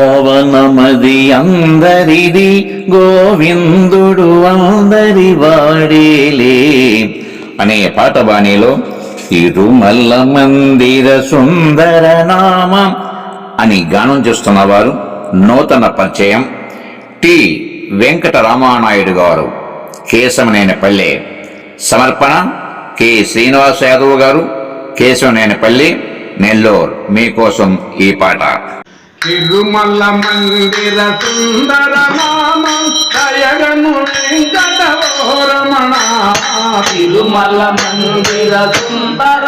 బృందావనమది అందరిది గోవిందుడు అందరి వాడేలే అనే పాట బాణీలో తిరుమల్ల మందిర సుందర నామం అని గానం చేస్తున్న వారు నూతన పరిచయం టి వెంకట రామానాయుడు గారు కేశవనేనిపల్లి సమర్పణ కె శ్రీనివాస యాదవ్ గారు కేశవనేనిపల్లి నెల్లూరు మీకోసం ఈ పాట తిరుమల మందిర సుందర నామం దయగను వెంకటరమణ తిరుమల మందిర సుందర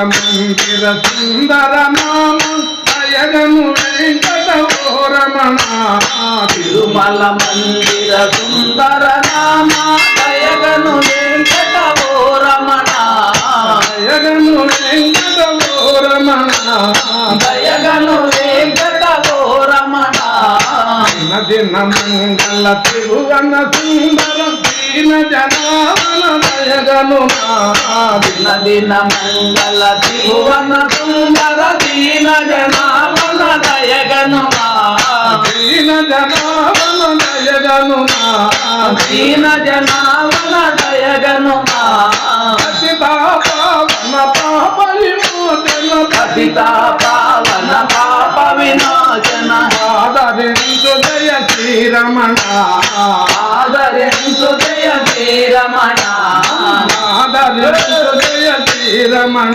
మందిర సుందర నామం దయగను వెంకటరమణ తిరుమల మందిర సుందర నామ దయగను వెంకటో రమణ దయగను వెంకటరమణ దయగను వెంకటో రమణ దిన మంగళ తిరువన సుందర దీన జనావన దయగను దిన దిన మంగళ త్రిభువన సుందర దీన జనావన దయగను దీన జనావన దయగను దీన జనావన దయగను అతి పాపన పాప విమోచన పతిత పావన పాప వినాశన. ఆదరించు జయ శ్రీరమణ. శ్రీరమణ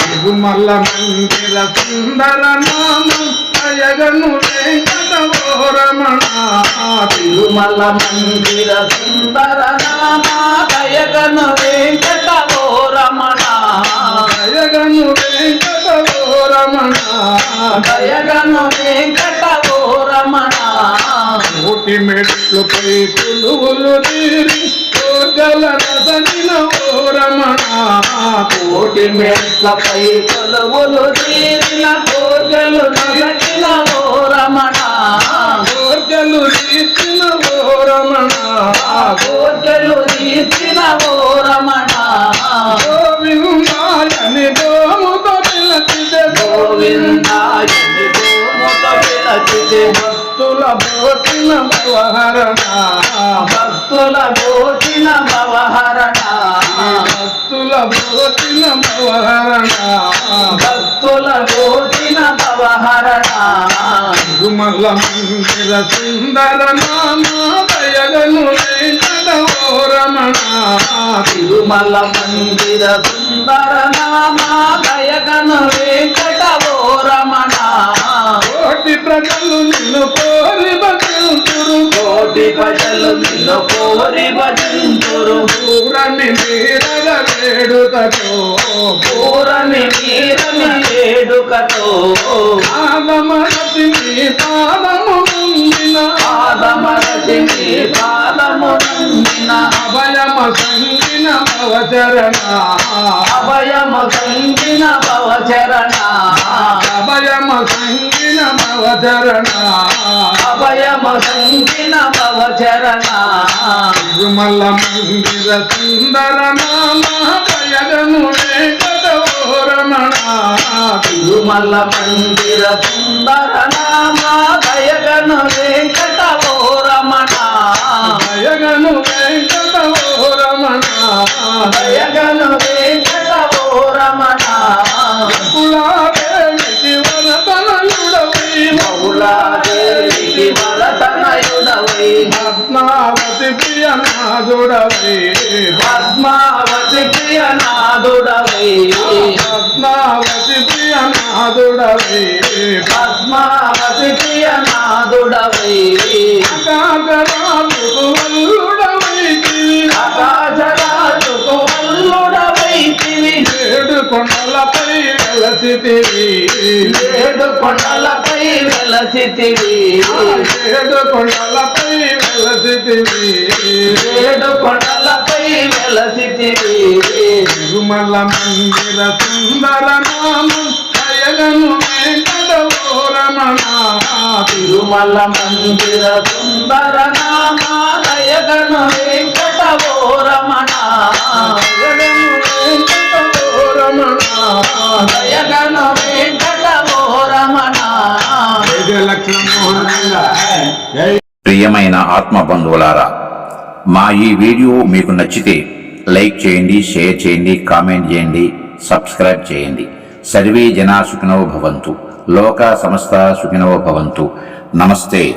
తిరుమల మందిర సుందర నామం దయగను వెంకటరమణ తిరుమల మందిర సుందర నామ దయగను వెంకటో రమణ దయగను వెంకటరమణ దయగను కోటి మెట్లుపై కొలువులు తీరి కోర్గల రసనిన ఓ రమణ కోటి మెట్లపై కొలువులు తీరిన కోర్గలు నగటిన ఓ రమణ కోర్గలు తీర్చిన ఓ రమణ కోర్గలు తీర్చిన ఓ రమణ గోవిందాయని గోముత పిలచితే గోవిందాయని గోముత విలచితే భక్తుల భోటిన భవహరణ భక్తుల గోచిన భవహరణ. భక్తుల భోటిన భవహరణ. భక్తుల గోచిన భవహరణ. తిరుమల మందిర సుందర నామ దయగను వెంకట ఓ రమణ తిరుమల మందిర సుందర నామ దయగను వెంకట ఓ రమణ కోటి ప్రజలు నిన్ను కోరి భక్తురు కోటి ప్రజలు నిన్ను కోరి భజింతురు పూరని మీరగ వేడుకతో పూరని వీరని వేడుకతో ఆదమరతి మీ పాదము ముందిన పాదమరచి నీ పాదము నందిన. అభయమ సంగిన భవచరణ అభయము సంగిన భవచరణ భవచరణ అభయము సంగిన భవచరణ తిరుమల మందిర సుందర నామ దయగను వెంకట ఓ రమణ తిరుమల మందిర సుందర నామ దయగను నాదుడవై పద్మావతి ప్రియ నాదుడవై ఆకాశరాజుకు వల్లుడవైతి ఆకాశరాజుకు వల్లుడవైతివి ఏడు కొండలపై వెలసితివి ఏడు కొండలపై వెలసితివి ఏడు కొండలపై వెలసితివి ఏడు కొండలపై వెలసితివి తిరుమల మందిర సుందర నామం జగము వెంకటవో రమణ తిరుమల మందిర సుందర నామాలయగను వెంకటవో రమణ దయగను వెంకటవో రమణ దయగను వెంకటవో రమణ ప్రియమైన ఆత్మ బంధువులారా మా ఈ వీడియో మీకు నచ్చితే లైక్ చేయండి షేర్ చేయండి కామెంట్ చేయండి సబ్స్క్రైబ్ చేయండి. సర్వే జనా సుఖినో భవంతు. లోక సమస్త సుఖినో భవంతు. నమస్తే.